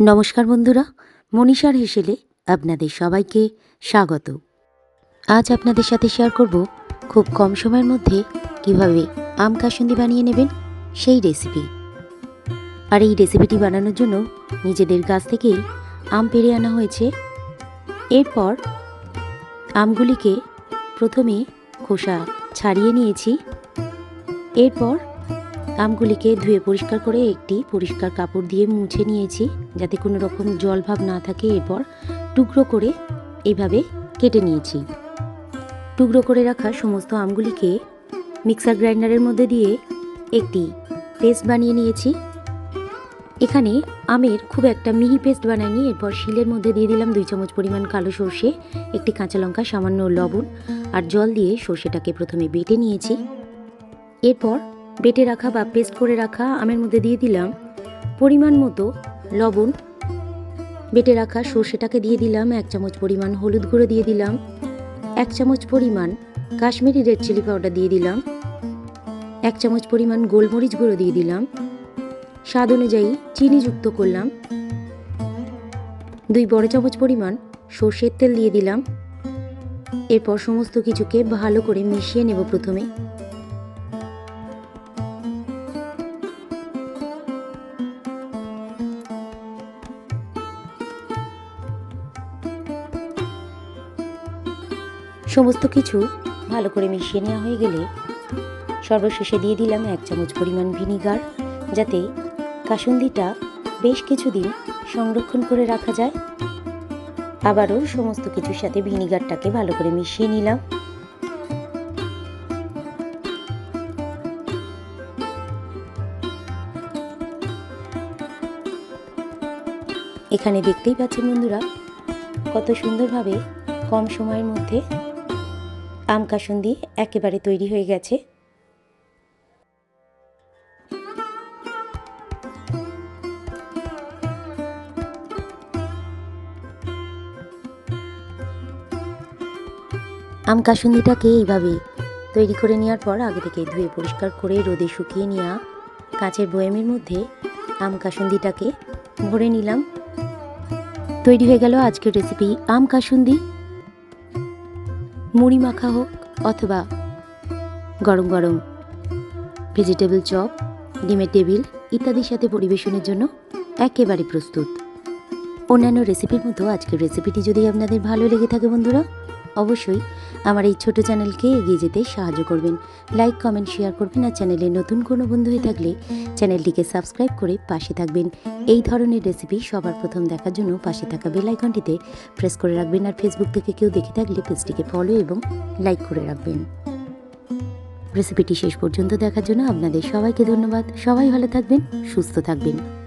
নমস্কার বন্ধুরা, মনীষার হেসেলে আপনাদের সবাইকে স্বাগত। আজ আপনাদের সাথে শেয়ার করব খুব কম সময়ের মধ্যে কীভাবে আম কাসুন্দি বানিয়ে নেবেন সেই রেসিপি আর এই রেসিপিটি বানানোর জন্য নিজেদের গাছ থেকেই আম পেরে আনা হয়েছে। এরপর আমগুলিকে প্রথমে খোসা ছাড়িয়ে নিয়েছি। এরপর আমগুলিকে ধুয়ে পরিষ্কার করে একটি পরিষ্কার কাপড় দিয়ে মুছে নিয়েছি, যাতে কোনো রকম জল ভাব না থাকে। এরপর টুকরো করে এইভাবে কেটে নিয়েছি। টুকরো করে রাখা সমস্ত আমগুলিকে মিক্সার গ্রাইন্ডারের মধ্যে দিয়ে একটি পেস্ট বানিয়ে নিয়েছি। এখানে আমের খুব একটা মিহি পেস্ট বানাইনি। এরপর শিলের মধ্যে দিয়ে দিলাম দুই চামচ পরিমাণ কালো সর্ষে, একটি কাঁচা লঙ্কা, সামান্য লবণ আর জল দিয়ে সর্ষেটাকে প্রথমে বেটে নিয়েছি। এরপর বেটে রাখা বা পেস্ট করে রাখা আমের মধ্যে দিয়ে দিলাম পরিমাণ মতো লবণ। বেটে রাখা সর্ষেটাকে দিয়ে দিলাম, এক চামচ পরিমাণ হলুদ গুঁড়ো দিয়ে দিলাম, এক চামচ পরিমাণ কাশ্মীরি রেড চিলি পাউডার দিয়ে দিলাম, এক চামচ পরিমাণ গোলমরিচ গুঁড়ো দিয়ে দিলাম। স্বাদ অনুযায়ী চিনি যুক্ত করলাম। দুই বড় চামচ পরিমাণ সর্ষের তেল দিয়ে দিলাম। এরপর সমস্ত কিছুকে ভালো করে মিশিয়ে নেব প্রথমে। সমস্ত কিছু ভালো করে মিশিয়ে নেওয়া হয়ে গেলে সর্বশেষে দিয়ে দিলাম এক চামচ পরিমাণ ভিনিগার, যাতে কাসুন্দিটা বেশ কিছুদিন সংরক্ষণ করে রাখা যায়। আবারও সমস্ত কিছুর সাথে ভিনিগারটাকে ভালো করে মিশিয়ে নিলাম। এখানে দেখতেই পাচ্ছেন বন্ধুরা, কত সুন্দরভাবে কম সময়ের মধ্যে আম কাসুন্দি একেবারে তৈরি হয়ে গেছে। আম কাসুন্দিটাকে এইভাবে তৈরি করে নেওয়ার পর আগে থেকে ধুয়ে পরিষ্কার করে রোদে শুকিয়ে নেওয়া কাঁচের বয়ামের মধ্যে আম কাসুন্দিটাকে ভরে নিলাম। তৈরি হয়ে গেল আজকের রেসিপি আম কাসুন্দি মুড়ি মাখা হোক অথবা গরম গরম ভেজিটেবল চপ, ডিমের টেবিল ইত্যাদির সাথে পরিবেশনের জন্য একেবারে প্রস্তুত। অন্যান্য রেসিপির মতো আজকের রেসিপিটি যদি আপনাদের ভালো লেগে থাকে বন্ধুরা অবশ্যই আমার এই ছোট চ্যানেলকে এগিয়ে যেতে সাহায্য করবেন। লাইক কমেন্ট শেয়ার করবেন আর চ্যানেলে নতুন কোনো বন্ধু হয়ে থাকলে চ্যানেলটিকে সাবস্ক্রাইব করে পাশে থাকবেন। এই ধরনের রেসিপি সবার প্রথম দেখার জন্য পাশে থাকা বেল আইকনটিতে প্রেস করে রাখবেন আর ফেসবুক থেকে কেউ দেখে থাকলে পেজটিকে ফলো এবং লাইক করে রাখবেন। রেসিপিটি শেষ পর্যন্ত দেখার জন্য আপনাদের সবাইকে ধন্যবাদ। সবাই ভালো থাকবেন, সুস্থ থাকবেন।